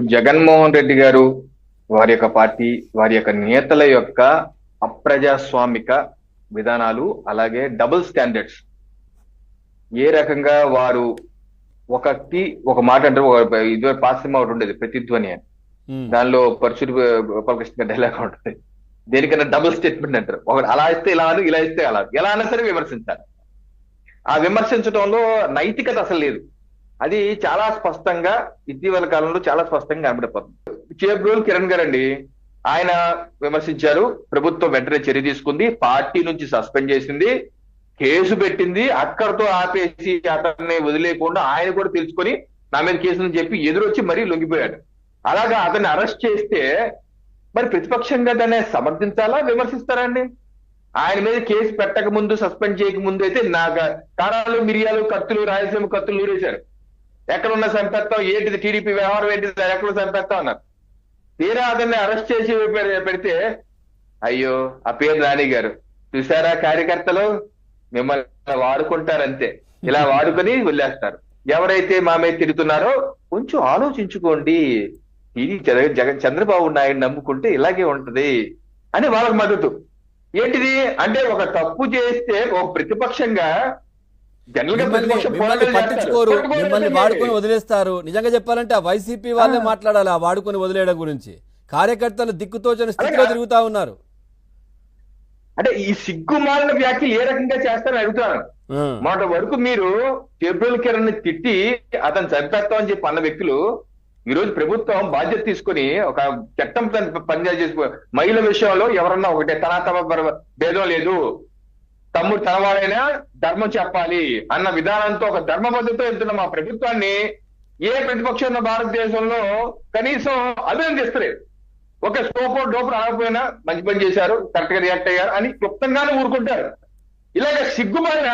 జగన్మోహన్ రెడ్డి గారు వారి యొక్క పార్టీ వారి యొక్క నేతల యొక్క అప్రజాస్వామిక విధానాలు అలాగే డబుల్ స్టాండర్డ్స్. ఏ రకంగా వారు ఒకటి ఒక మాట అంటే ఒక ఇది పాత సినిమా ఒకటి ఉండేది ప్రతిధ్వని అని. దానిలో పరశుడి గోపాలకృష్ణ డైలాగ్ ఉంటుంది దేనికన్నా డబుల్ స్టేట్మెంట్ అంటారు. ఒకటి అలా ఇస్తే ఇలా అని ఇలా ఇస్తే అలా ఎలా అయినా సరే విమర్శించాలి. ఆ విమర్శించడంలో నైతికత అసలు లేదు. అది చాలా స్పష్టంగా ఇటీవల కాలంలో చాలా స్పష్టంగా కనబడిపోతుంది. చేబ్రోల్ కిరణ్ గారు అండి ఆయన విమర్శించారు ప్రభుత్వం వెంటనే చర్య తీసుకుంది పార్టీ నుంచి సస్పెండ్ చేసింది కేసు పెట్టింది అక్కడితో ఆపేసి అతన్ని వదిలేయకుండా ఆయన కూడా తెలుసుకొని నా మీద కేసుని చెప్పి ఎదురొచ్చి మరీ లొంగిపోయాడు. అలాగా అతన్ని అరెస్ట్ చేస్తే మరి ప్రతిపక్షంగా దాన్ని సమర్థించాలా విమర్శిస్తారా అండి? ఆయన మీద కేసు పెట్టక ముందు సస్పెండ్ చేయక ముందు అయితే నాకు కారాలు మిరియాలు కత్తులు రాయలసీమ కత్తులు ఊరేశారు ఎక్కడున్న చంపేస్తాం ఏంటిది టీడీపీ వ్యవహారం? ఏంటిది? ఎక్కడ చంపేస్తాం అన్నారు. తీరా అతన్ని అరెస్ట్ చేసి పెడితే అయ్యో ఆ పేరు రాణి గారు. చూసారా కార్యకర్తలు? మిమ్మల్ని వాడుకుంటారంతే. ఇలా వాడుకొని వదిలేస్తారు. ఎవరైతే మా మీద తిరుగుతున్నారో కొంచెం ఆలోచించుకోండి. ఇది జగన్ చంద్రబాబు నాయుడు నమ్ముకుంటే ఇలాగే ఉంటది అని వాళ్ళకి మద్దతు. ఏంటిది? అంటే ఒక తప్పు చేస్తే ఒక ప్రతిపక్షంగా మిమ్మల్ని పట్టించుకోరు. వాడుకొని వదిలేస్తారు నిజంగా చెప్పాలంటే ఆ వైసీపీ వాళ్ళే. మాట్లాడాలి ఆ వాడుకొని వదిలేయడం గురించి కార్యకర్తలు దిక్కుతోచని స్థితిలో. తిరుగుతా ఉన్నారు అంటే ఈ సిగ్గుమాలిన వ్యాఖ్యలు ఏ రకంగా చేస్తారని అడుగుతాను. మాట వరకు మీరు టేబుల్ కిరణ్ని తిట్టి అతను చంపేస్తామని చెప్పి అన్న వ్యక్తులు ఈ రోజు ప్రభుత్వం బాధ్యత తీసుకొని ఒక చట్టం పనిచేసి మహిళ విషయంలో ఎవరన్నా ఒకటే తన తమ బర- భేదం లేదు తమ్ముడు తనవాడైనా ధర్మం చెప్పాలి అన్న విధానంతో ఒక ధర్మ పద్ధతితో వెళ్తున్న మా ప్రభుత్వాన్ని ఏ ప్రతిపక్షం ఉన్న భారతదేశంలో కనీసం అభినందిస్తలేదు ఒక స్కోపో డోపు రాకపోయినా మంచి పని చేశారు కరెక్ట్గా రియాక్ట్ అయ్యారు అని క్లుప్తంగానే ఊరుకుంటారు. ఇలాగ సిగ్గుమైన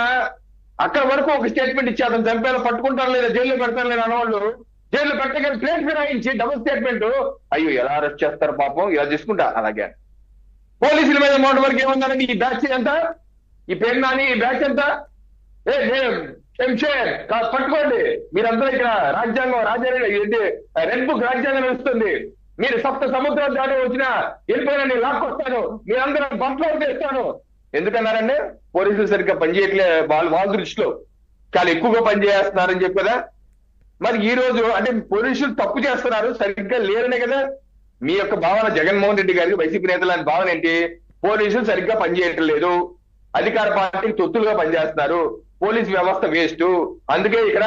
అక్కడ వరకు ఒక స్టేట్మెంట్ ఇచ్చి అతను చంపేలా పట్టుకుంటారు లేదా జైల్లో పెడతారు లేదా అన్నవాళ్ళు జైల్లో పెట్టగానే ప్లేట్ ఫిరాయించి డబుల్ స్టేట్మెంట్ అయ్యో ఎలా అరెస్ట్ చేస్తారు పాపం ఇలా తీసుకుంటా అలాగే పోలీసుల మీద మోట వరకు ఏమన్నారండి ఈ బ్యాచ్ ఎంత ఈ పేరు నాని ఈ బ్యాచ్ ఎంత? ఏ నేను శంషేర్ కా- పట్టుకోండి. మీరందరూ ఇక్కడ రాజ్యాంగం రాజ్యాంగం ఏంటి? రెడ్ బుక్ రాజ్యాంగం ఇస్తుంది మీరు సప్త సముద్రాలు దాటి వచ్చిన వెళ్ళిపోయినా నేను లాక్కొస్తాను. మీరందరూ బట్టలు చేస్తాను ఎందుకన్నారండి? పోలీసులు సరిగ్గా పనిచేయట్లే వాళ్ళు వాళ్ళ దృష్టిలో. చాలా ఎక్కువగా పనిచేస్తున్నారని చెప్పి కదా మరి ఈ రోజు అంటే పోలీసులు తప్పు చేస్తున్నారు సరిగ్గా లేరనే కదా? మీ యొక్క భావన జగన్మోహన్ రెడ్డి గారికి వైసీపీ నేతల భావన ఏంటి? పోలీసులు సరిగ్గా పనిచేయట్లేదు అధికార పార్టీకి తొత్తులుగా పనిచేస్తున్నారు. పోలీస్ వ్యవస్థ వేస్ట్. అందుకే ఇక్కడ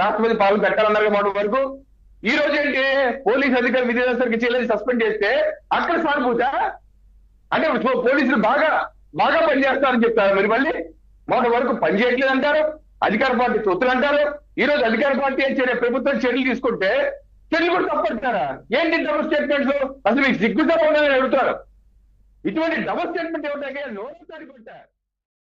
రాష్ట్రపతి పాలన పెట్టాలన్నారు మాట వరకు ఈ రోజు ఏంటి? పోలీస్ అధికారి విధులను సరిగ్గా చేయలేదు సస్పెండ్ చేస్తే అక్కడ సానుభూత? అంటే పోలీసులు బాగా బాగా పనిచేస్తారని చెప్తారు మరి మళ్ళీ? మొదటి వరకు పనిచేయట్లేదు అంటారు. అధికార పార్టీ తొత్తులు అంటారు. ఈ రోజు అధికార పార్టీ ఏం చర్య ప్రభుత్వం చర్యలు తీసుకుంటే చర్యలు కూడా తప్పంటారా ఏంటి డబుల్ స్టేట్మెంట్స్? అసలు మీకు సిగ్గుతో ఉందని అడుగుతారు. ఇటువంటి డబుల్ స్టేట్మెంట్ ఏమిటంటే నోరు కొట్టారు